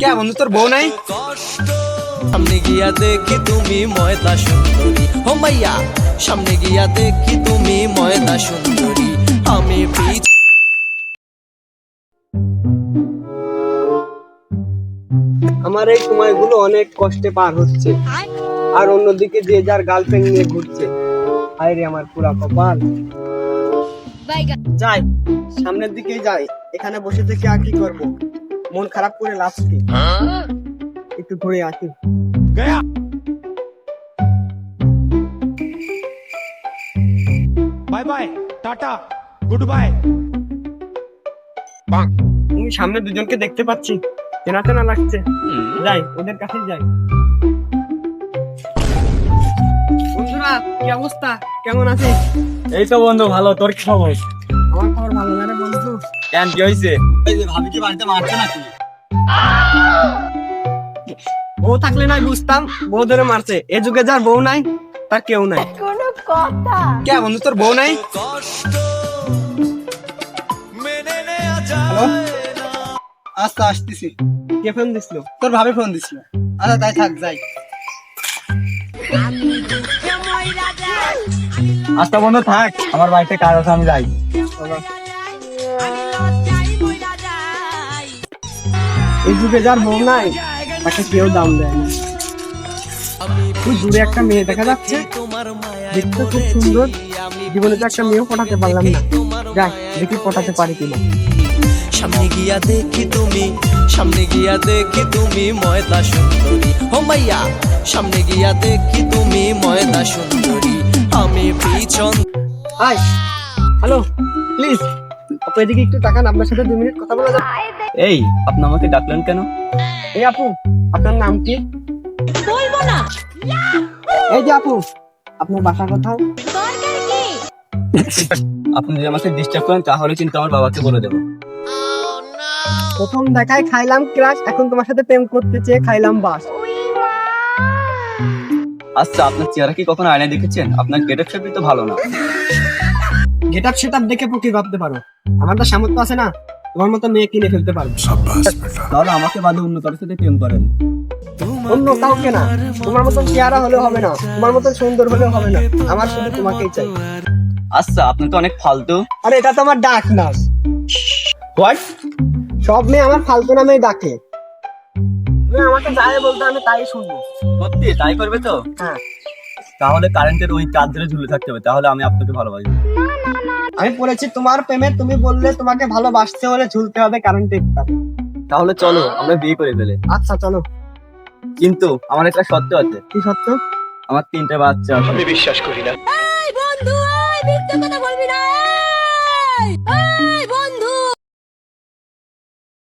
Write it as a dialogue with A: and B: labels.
A: কে বন্ধু তোর বউ নাই
B: সামনে গিয়া দেখি তুমি ময়দা সুন্দরী ও মাইয়া সামনে গিয়া দেখি তুমি ময়দা সুন্দরী আমি পিছ
A: আমার এই সময়গুলো অনেক কষ্টে পার হচ্ছে। আর অন্যদিকে যে যার গার্লফ্রেন্ড নিয়ে ঘুরছে। হায় রে আমার পুরা কপাল। যাই সামনের দিকেই যাই। এখানে বসে থেকে আর কি করব? মন খারাপ করে লাস্টে একটু ঘুরে আসি
C: bye bye tata good bye
A: তুমি সামনে দুজনকে দেখতে পাচ্ছি। চেনা চেনা লাগছে। hmm. যাই ওদের কাছে যাই। বন্ধুরা কি অবস্থা? কেমন আছিস?
D: এই তো বন্ধু ভালো। তোর কি খবর? কেন কি হয়েছে? ভাবি কি বাড়িতে মারছে নাকি?
A: বউ থাকলে নাই বুঝতাম বউ ধরে মারছে। এ যুগে যার বউ নাই তার কেউ নাই।
E: কোনো কথা।
A: কে বন্ধু তোর বউ নাই? হ্যালো? আচ্ছা আসতেছি। কে ফোন দিছিল? তোর ভাবে ফোন দিছিল। আচ্ছা তাই থাক যাই।
D: আচ্ছা বন্ধু থাক। আমার বাড়িতে কাজ আছে আমি যাই।
A: এই যুগে যার নাই তাকে কেউ দাম দেয় না। তুই দূরে একটা মেয়ে দেখা যাচ্ছে দেখতে খুব সুন্দর। জীবনে তো একটা মেয়েও পটাতে পারলাম না। যাই দেখি পটাতে পারি কিনা।
B: সামনে গিয়া দেখি তুমি সামনে গিয়া দেখি তুমি ময়দা সুন্দরী। ও মাইয়া সামনে গিয়া দেখি তুমি ময়দা সুন্দরী। আমি পিছন
A: হাই হ্যালো প্লিজ। আপু এদিকে একটু টাকা আপনার সাথে দু মিনিট কথা বলা যাবে।
D: এই আপনি আমাকে ডাকলেন কেন?
A: এই আপু আপনার নাম কি?
E: বলব না।
A: এই যে আপু আপনার বাসা কোথাও
E: দরকার কি?
D: আপনি যদি আমাকে ডিস্টার্ব করেন তাহলে কিন্তু আমার বাবাকে বলে দেবো।
A: প্রথম দেখায় খাইলাম ক্রাশ এখন তোমার সাথে প্রেম করতে চেয়ে খাইলাম বাস।
D: আচ্ছা আপনার চেহারা কি কখনো আয়নায় দেখেছেন? আপনার গেটের ছবি তো ভালো না।
A: গেট আপ সেট দেখে প্রকি ভাবতে পারো। আমার তো সামর্থ্য আছে না? তোমার মতো মেয়ে কিনে ফেলতে পারব।
D: তাহলে আমাকে বাদে অন্য কারোর সাথে প্রেম করেন।
A: অন্য কাউকে না। তোমার মতন চেহারা হলেও হবে না। তোমার মতন সুন্দর হলেও হবে না। আমার শুধু তোমাকেই চাই।
D: আচ্ছা আপনি তো অনেক ফালতু।
A: আরে এটা তো আমার ডাক নাম
D: হোয়াট
A: সব মেয়ে আমার ফালতু নামেই ডাকে। আমাকে যাই বলতে আমি তাই শুনব।
D: সত্যি তাই করবে তো?
A: হ্যাঁ।
D: তাহলে কারেন্টের ওই তার ধরে ঝুলে থাকতে হবে। তাহলে আমি আপনাকে ভালোবাসি।
A: আমি বলেছি তোমার প্রেমে তুমি বললে তোমাকে ভালোবাসতে হলে ঝুলতে হবে কারেন্টের
D: তাহলে চলো আমরা বিয়ে করে ফেলে।
A: আচ্ছা চলো।
D: কিন্তু আমার একটা সত্য আছে।
A: কি সত্য
D: আমার তিনটে বাচ্চা আমি
E: বিশ্বাস করি না। বন্ধু কথা বলবি না।